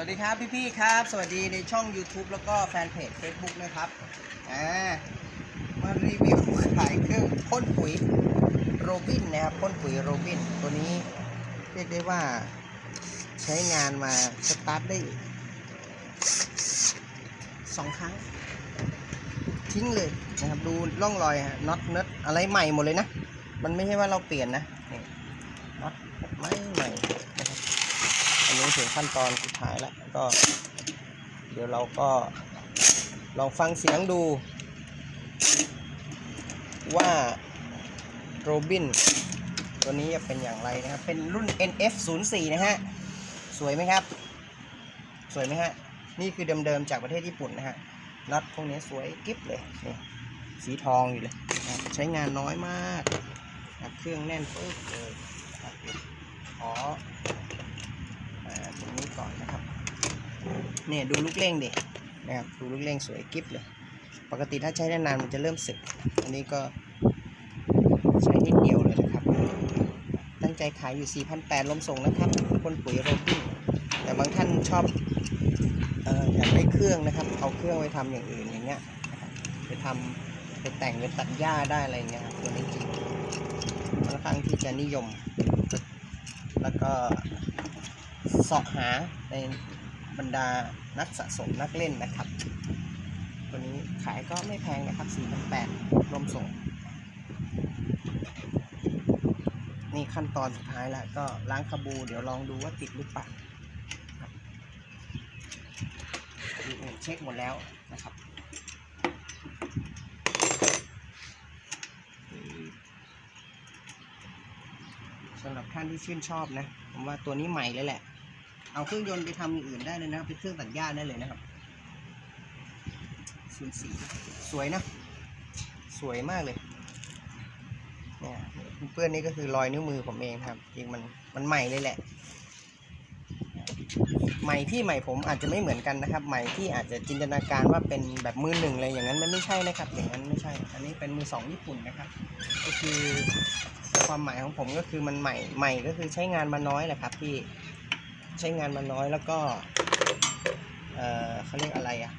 วัสดีครับพี่ๆครับ สวัสดีในช่อง YouTube แล้วก็แฟนเพจ Facebook นะครับอ่ามารีวิวขายเครื่องพ่นปุ๋ยโรบินนะครับพ่นปุ๋ยโรบิน ตัวนี้เรียกได้ว่าใช้งานมาสตาร์ทได้สองครั้ง ทิ้งเลยนะครับดูร่องรอยฮะน็อตเน็ตอะไรใหม่หมดเลยนะ มันไม่ใช่ว่าเราเปลี่ยนนะน็อตไม่ใหม่ อันนี้ถึงขั้นตอนสุดท้ายแล้วก็ เดี๋ยวเราก็ลองฟังเสียงดู ว่าโรบินตัวนี้จะเป็นอย่างไรนะครับ เป็นรุ่น NF 0 4 นะฮะ สวยไหมครับ สวยไหมฮะ นี่คือเดิมๆจากประเทศญี่ปุ่นนะฮะน็อตพวกนี้สวยกิ๊บเลยนี่สีทองอยู่เลยนะใช้งานน้อยมากนะเครื่องแน่นปึ๊บเลยขอ ตรงนี้ก่อนนะครับเนี่ยดูลูกเล่งดินะครับดูลูกเล่งสวยกิ๊บเลย ปกติถ้าใช้นานๆมันจะเริ่มสึก อันนี้ก็ใช้นิดเดียวเลยนะครับ ตั้งใจขายอยู่ 4,800ลมส่งนะครับคนปุ๋ยโรบินแต่บางท่านชอบเอออยากได้เครื่องนะครับ เอาเครื่องไปทำอย่างอื่นอย่างเงี้ยไปทำไปแต่งไปตัดหญ้าได้อะไรเงี้ยครับตัวนี้จริงค่อนข้างที่จะนิยม แล้วก็ สาะหาในบรรดานักสะสมนักเล่นนะครับ ตัวนี้ขายก็ไม่แพงนะครับ4,800รวมส่ง นี่ขั้นตอนสุดท้ายแล้วก็ล้างคาบู เดี๋ยวลองดูว่าติดหรือเปล่าครับอื่นๆเช็คหมดแล้วนะครับสำหรับท่านที่ชื่นชอบนะ ผมว่าตัวนี้ใหม่เลยแหละ เอาเครื่องยนต์ไปทำอย่างอื่นได้เลยนะครับเป็นเครื่องตัดหญ้าได้เลยนะครับส่วนสีสวยนะ สวยมากเลยเนี่ยเปื้อนนี่ก็คือรอยนิ้วมือผมเองครับจริงมันมันใหม่เลยแหละใหม่พี่ใหม่ผมอาจจะไม่เหมือนกันนะครับ ใหม่ที่อาจจะจินตนาการว่าเป็นแบบมือหนึ่งเลยอย่างนั้นมันไม่ใช่นะครับ อย่างนั้นไม่ใช่ อันนี้เป็นมือสองญี่ปุ่นนะครับ ก็คือความหมายของผมก็คือมันใหม่ใหม่ก็คือใช้งานมาน้อยแหละครับที่ ใช้งานมาน้อยแล้วก็เออเขาเรียกอะไรอะ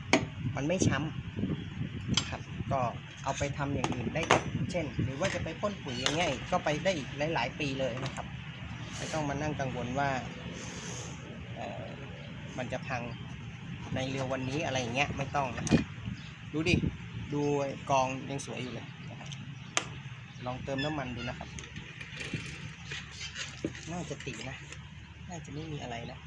มันไม่ช้ำนะครับ ก็เอาไปทำอย่างอื่นได้ เช่น หรือว่าจะไปพ่นปุ๋ยย่างเงี้ยก็ไปได้อีกหลาย ๆ ปีเลยนะครับ ไม่ต้องมานั่งกังวลว่าเอ่อมันจะพังในเร็ววันนี้อะไรอย่างเงี้ยไม่ต้องนะครับดูดิ ดูกองยังสวยอยู่เลยนะครับลองเติมน้ำมันดูนะครับ น่าจะติดนะ น่าจะไม่มีอะไรนะ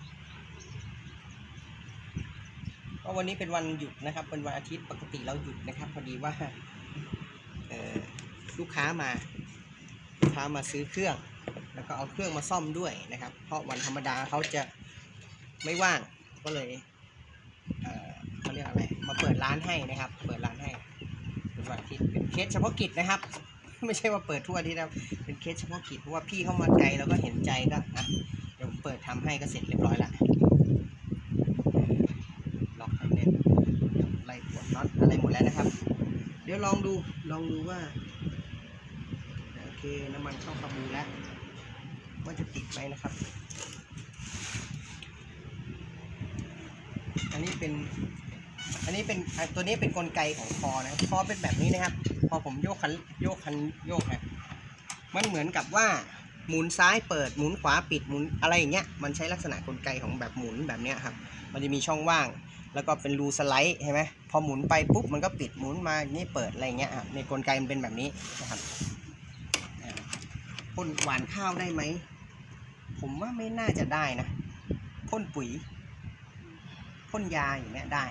ก็วันนี้เป็นวันหยุดนะครับ เป็นวันอาทิตย์ปกติเราหยุดนะครับ พอดีว่าลูกค้ามาลูกค้ามาซื้อเครื่อง แล้วก็เอาเครื่องมาซ่อมด้วยนะครับ เพราะวันธรรมดาเขาจะไม่ว่างก็เลยเขาเรียกอะไรมาเปิดร้านให้นะครับ เปิดร้านให้เป็นวันอาทิตย์เป็นเคสเฉพาะกิจนะครับ ไม่ใช่ว่าเปิดทั่วที่นะครับเป็นเคสเฉพาะกิจเพราะว่าพี่เข้ามาไกลแล้วก็เห็นใจก็อะ เปิดทำให้ก็เสร็จเรียบร้อยละล็อกให้แน่นไล่ปลดน็อตอะไรหมดแล้วนะครับ เดี๋ยวลองดูลองดูว่าโอเคน้ำมันเข้าคาบูแล้วว่าจะติดไหมนะครับ อันนี้เป็นอันนี้เป็นตัวนี้เป็นกลไกของคอนะคอเป็นแบบนี้นะครับ พอผมโยกคันโยกคันโยกนะมันเหมือนกับว่า หมุนซ้ายเปิดหมุนขวาปิดหมุนอะไรอย่างเงี้ยมันใช้ลักษณะกลไกของแบบหมุนแบบเนี้ยครับมันจะมีช่องว่าง แล้วก็เป็นรูสไลด์ใช่ไหมพอหมุนไปปุ๊บมันก็ปิดหมุนมานี่เปิดอะไรอย่างเงี้ยครับในกลไกมันเป็นแบบนี้นะครับพ่นหวานข้าวได้ไหมผมว่าไม่น่าจะได้นะพ่นปุ๋ยพ่นยาอย่างเงี้ยได้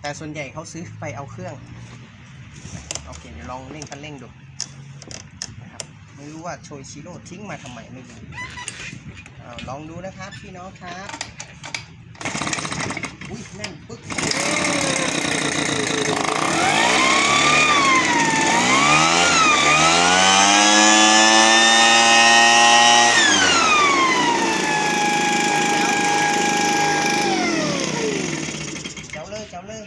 แต่ส่วนใหญ่เขาซื้อไปเอาเครื่องโอเคเดี๋ยวลองเร่งคันเร่งดู ไม่รู้ว่าโชยชิโร่ทิ้งมาทำไมไม่รู้ลองดูนะครับพี่น้องครับอุ้ยแน่นปึ๊กเจ้าเลยเจ้าเลย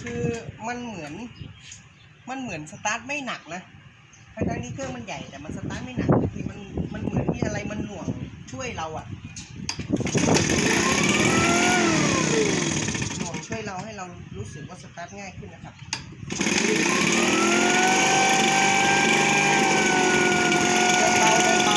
คือ มันเหมือนสตาร์ทไม่หนักนะทั้งที่เครื่องมันใหญ่แต่มันสตาร์ทไม่หนักทีมันมันเหมือนมีอะไรมันหน่วงช่วยเราอะหน่วงช่วยเราให้เรารู้สึกว่าสตาร์ทง่ายขึ้นนะครับ เดินเบาเดินเบา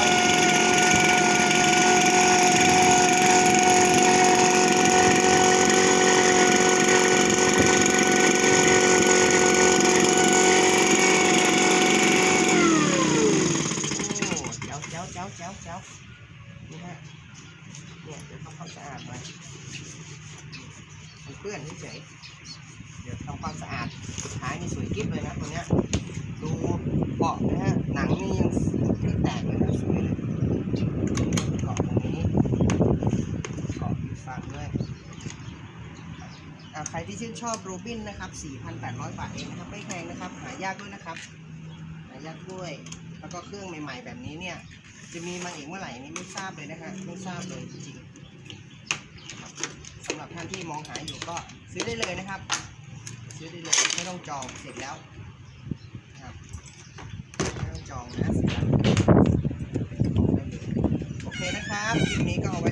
โอ้เจ้าเจ้าเจ้าเจ้าเจ้านี่ฮะ เนี่ยเดี๋ยวทำความสะอาดหน่อยเปื้อนเฉยเดี๋ยวทำความสะอาดท้ายนี่สวยกิ๊บเลยนะตัวเนี้ยดูเบาะนะฮะหนังนี่ยังไม่แตกเลยนะสวยเลยเกาะตรงนี้เกาะอีกฝั่งด้วยอะใครที่ชื่นชอบโรบินนะครับ 4,800 บาทเองนะครับ ไม่แพงนะครับ หายากด้วยนะครับ หายากด้วย แล้วก็เครื่องใหม่ ๆ แบบนี้เนี่ย จะมีมาอีกเมื่อไหร่นี้ไม่ทราบเลยนะคะไม่ทราบเลยจริงสำหรับท่านที่มองหาอยู่ก็ซื้อได้เลยนะครับ ซื้อได้เลยไม่ต้องจองเสร็จแล้วครับไม่ต้องจองนะเสร็จแล้วโอเคนะครับคลิปนี้ก็เอาไว้